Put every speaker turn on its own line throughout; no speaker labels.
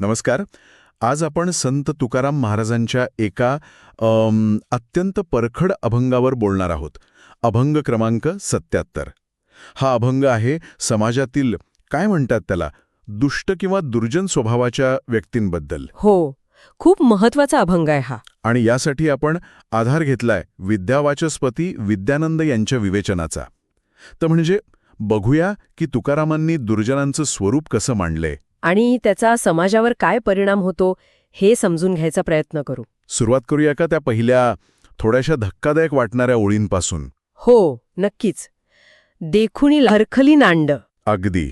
नमस्कार. आज आपण संत तुकाराम महाराजांच्या एका अत्यंत परखड अभंगावर बोलणार आहोत. अभंग क्रमांक सत्याहत्तर हा अभंग आहे समाजातील काय म्हणतात त्याला? दुष्ट किंवा दुर्जन स्वभावाच्या व्यक्तींबद्दल.
हो खूप महत्त्वाचा अभंग आहे हा.
आणि यासाठी आपण आधार घेतलाय विद्यावाचस्पती विद्यानंद यांच्या विवेचनाचा. तर म्हणजे बघूया की तुकारामांनी दुर्जनांचं स्वरूप कसं मांडलंय.
आणि त्याचा समाजावर काय परिणाम होतो हे समजून घ्यायचा प्रयत्न करू.
सुरुवात करूया का त्या पहिल्या थोड्याशा धक्कादायक वाटणाऱ्या ओळींपासून?
हो नक्कीच. देखुनी हरखली नांड.
अगदी.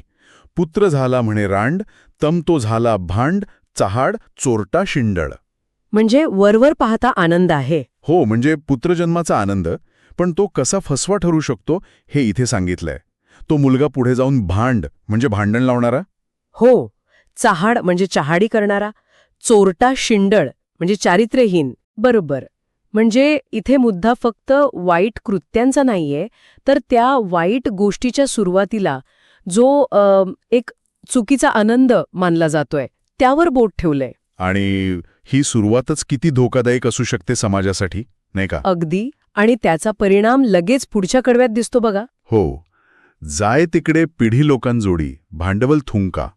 पुत्र झाला म्हणे रांड तम तो झाला भांड चहाड चोरटा शिंडळ.
म्हणजे वरवर पाहता आनंद आहे.
हो म्हणजे पुत्रजन्माचा आनंद पण तो कसा फसवा ठरू शकतो हे इथे सांगितलंय. तो मुलगा पुढे जाऊन भांड म्हणजे भांडण लावणारा?
हो चहाड म्हणजे चहाडी करणारा चोरटा शिंडळ म्हणजे चारित्र्यहीन. बरोबर. म्हणजे इथे मुद्दा फक्त वाईट कृत्यांचा नाहीये तर त्या वाईट गोष्टीच्या सुरुवातीला जो अ, एक चुकीचा आनंद मानला जातोय त्यावर बोट ठेवलंय.
आणि ही सुरुवातच किती धोकादायक असू शकते समाजासाठी नाही का?
अगदी. आणि त्याचा परिणाम लगेच पुढच्या कडव्यात दिसतो बघा.
हो. जाय तिकडे पिढी लोकांजोडी भांडवल थुंका.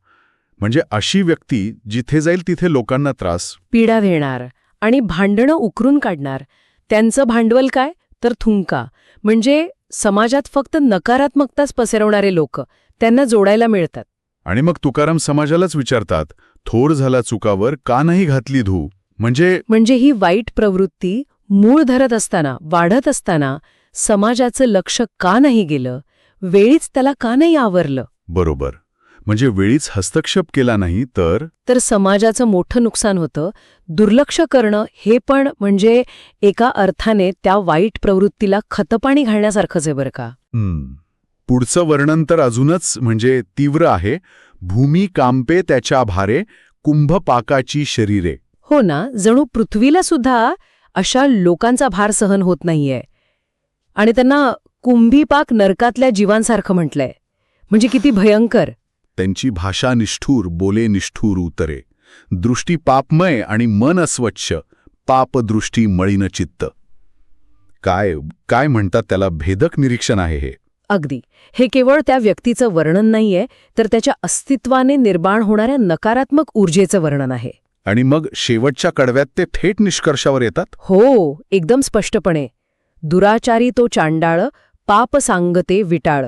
म्हणजे अशी व्यक्ती जिथे जाईल तिथे लोकांना त्रास.
पीडा देणार आणि भांडणं उकरून काढणार. त्यांचं भांडवल काय? तर थुंका. म्हणजे समाजात फक्त नकारात्मकताच पसरवणारे लोक त्यांना जोडायला मिळतात.
आणि मग तुकाराम समाजालाच विचारतात थोर झाला चुकावर का नाही घातली धू? म्हणजे
म्हणजे ही वाईट प्रवृत्ती मूळ धरत असताना वाढत असताना समाजाचं लक्ष का नाही गेलं? वेळीच त्याला का नाही आवरलं?
बरोबर. म्हणजे वेळीच हस्तक्षेप केला नाही तर?
तर समाजाचं मोठं नुकसान होतं. दुर्लक्ष करणं हे पण म्हणजे एका अर्थाने त्या वाईट प्रवृत्तीला खतपाणी घालण्यासारखंच आहे बरं का.
पुढचं वर्णन तर अजूनच म्हणजे तीव्र आहे. भूमी कांपे त्याच्या भारे कुंभ पाकाची शरीरे.
हो ना जणू पृथ्वीला सुद्धा अशा लोकांचा भार सहन होत नाहीये. आणि त्यांना कुंभीपाक नरकातल्या जीवांसारखं म्हटलंय. म्हणजे किती भयंकर.
त्यांची भाषा निष्ठूर बोले निष्ठूर उतरे. दृष्टी पापमय आणि मन अस्वच्छ पापदृष्टी मळीन चित्त. काय काय म्हणतात त्याला भेदक निरीक्षण आहे हे?
अगदी. हे केवळ त्या व्यक्तीचं वर्णन नाहीये तर त्याच्या अस्तित्वाने निर्माण होणाऱ्या नकारात्मक ऊर्जेचं वर्णन आहे.
आणि मग शेवटच्या कडव्यात ते थेट निष्कर्षावर येतात?
हो एकदम स्पष्टपणे. दुराचारी तो चांडाळ पाप सांगते विटाळ.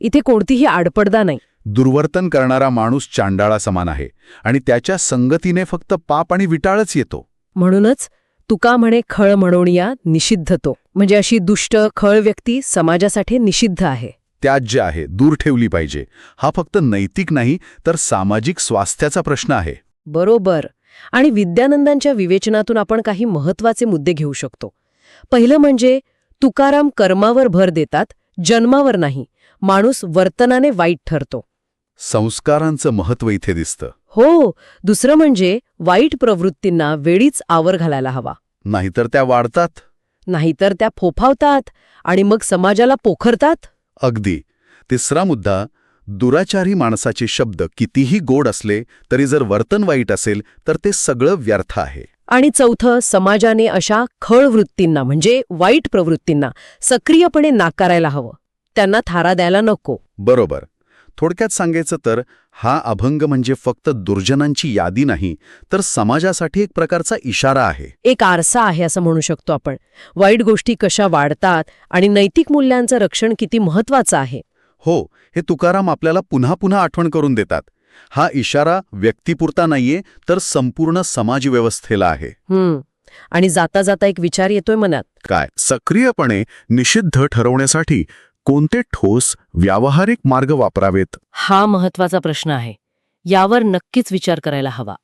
इथे कोणतीही आडपडदा नाही.
दुर्वर्तन करणारा माणूस चांडाळा समान आहे आणि त्याच्या संगतीने फक्त पाप आणि विटाळच येतो.
म्हणूनच तुका म्हणे खळ म्हणोनिया निषिद्ध तो. म्हणजे अशी दुष्ट खळ व्यक्ती समाजासाठी निषिद्ध आहे.
त्याज्य आहे दूर ठेवली पाहिजे. हा फक्त नैतिक नाही तर सामाजिक स्वास्थ्याचा प्रश्न आहे.
बरोबर. आणि विद्यानंदांच्या विवेचनातून आपण काही महत्त्वाचे मुद्दे घेऊ शकतो. पहिलं म्हणजे तुकाराम कर्मावर भर देतात जन्मावर नाही. माणूस वर्तनाने वाईट ठरतो.
संस्कारांचं महत्त्व इथे दिसतं.
हो दुसरं म्हणजे वाईट प्रवृत्तींना वेळीच आवर घालायला हवा.
नाहीतर त्या वाढतात.
नाहीतर त्या फोफावतात आणि मग समाजाला पोखरतात?
अगदी. तिसरा मुद्दा दुराचारी माणसाचे शब्द कितीही गोड असले तरी जर वर्तन वाईट असेल तर ते सगळं व्यर्थ आहे.
आणि चौथं समाजाने अशा खळ वृत्तींना म्हणजे वाईट प्रवृत्तींना सक्रियपणे नाकारायला हवं. त्यांना थारा द्यायला नको.
बरोबर. थोडक्यात सांगायचं तर हा अभंग म्हणजे फक्त दुर्जनांची यादी नाही तर समाजासाठी एक प्रकारचा इशारा आहे.
एक आरसा आहे असं म्हणू शकतो आपण. वाईट गोष्टी कशा वाढतात आणि नैतिक मूल्यांचं रक्षण किती महत्वाचं आहे?
हो हे तुकाराम आपल्याला पुन्हा पुन्हा आठवण करून देतात. हा इशारा व्यक्तिपुरता नाहीये तर संपूर्ण समाजव्यवस्थेला आहे.
आणि जाता जाता एक विचार येतोय मनात.
काय? सक्रियपणे निषिद्ध ठरवण्यासाठी कोणते ठोस व्यावहारिक मार्ग वापरावेत?
हा महत्त्वाचा प्रश्न आहे. यावर नक्कीच विचार करायला हवा.